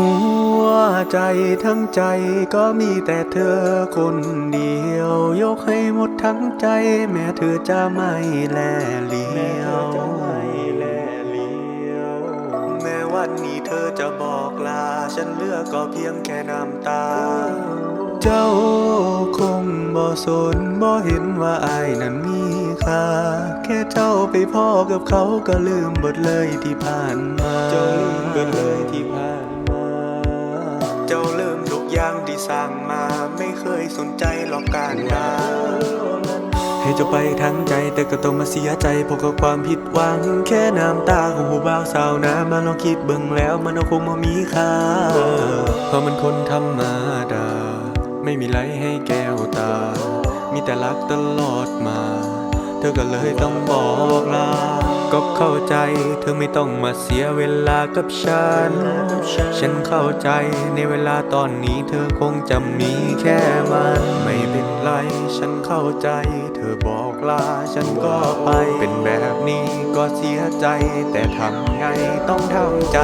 หัวใจทั้งใจก็มีแต่เธอคนเดียว ยกให้หมดทั้งใจ แม้เธอจะไม่แลเลียว แม้วันนี้เธอจะบอกลา ฉันเลือกก็เพียงแค่น้ำตา เจ้าคงบ่สนบ่เห็นว่าอายนั้นมีค่า แค่เจ้าไปพ่อกับเขาก็ลืมเบิดเลยที่ผ่านมา เจ้าลืมทุกอย่างที่สร้างมา ไม่เคยสนใจหรอกการงานให้เจ้าไปทั้งใจแต่ก็ต้องมาเสียใจเพราะกับความผิดหวัง แค่น้ำตาของผู้บ่าวสาวนะมาลองคิดเบิ่งแล้วมันก็คงบ่มีค่า เพราะมันคนธรรมดา ไม่มีไรให้แก้วตา มีแต่รักตลอดมา เธอก็เลยต้องบอกลา ก็เข้าใจเธอไม่ต้องมาเสียเวลากับฉัน ฉันเข้าใจในเวลาตอนนี้เธอคงจะมีแค่มัน ไม่เป็นไร ฉันเข้าใจ เธอบอกลา ฉันก็ไป เป็นแบบนี้ก็เสียใจ แต่ทำไงต้องทำใจ